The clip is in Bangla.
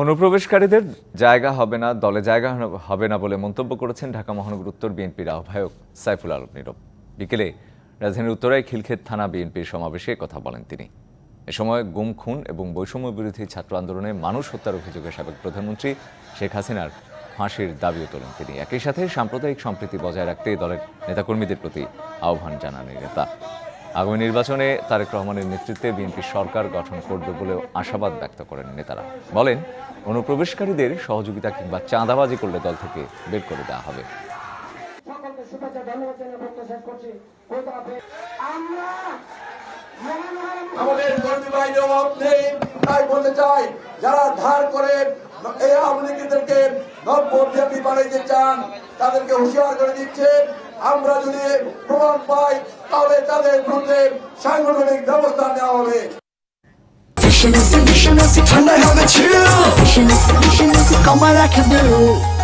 অনুপ্রবেশকারীদের জায়গা হবে না, দলে জায়গা হবে না বলে মন্তব্য করেছেন ঢাকা মহানগর উত্তর বিএনপির আহ্বায়ক সাইফুল আলম নীরব। বিকেলে রাজধানীর উত্তরায় খিলক্ষেত থানা বিএনপির সমাবেশে কথা বলেন তিনি। এ সময় গুম, খুন এবং বৈষম্য বিরোধী ছাত্র আন্দোলনে মানুষ হত্যার অভিযোগে সাবেক প্রধানমন্ত্রী শেখ হাসিনার ফাঁসির দাবিও তোলেন তিনি। একই সাথে সাম্প্রদায়িক সম্প্রীতি বজায় রাখতে দলের নেতাকর্মীদের প্রতি আহ্বান জানান নেতা। আগামী নির্বাচনে তারেক রহমানের নেতৃত্বে বিএনপি সরকার গঠন করবে বলেও আশাবাদ ব্যক্ত করেন নেতারা। বলেন অনুপ্রবেশকারীদের সহযোগিতা কিংবা চাঁদাবাজি করলে দল থেকে বের করে দেওয়া হবে। আমাদের কর্মী বাহিনীর অভাব নেই তাই বলতে চাই যারা ধার করে এই আওয়ামী লীগদেরকে নব্য বিএপি বানাইতে চান, তাদেরকে হুঁশিয়ার করে দিচ্ছে। আমরা যদি প্রমাণ পাই, তাহলে তাদের বিরুদ্ধে সাংগঠনিক ব্যবস্থা নেওয়া হবে। Mission is a vision is a have a ছিল Mission is a vision is come on I can blue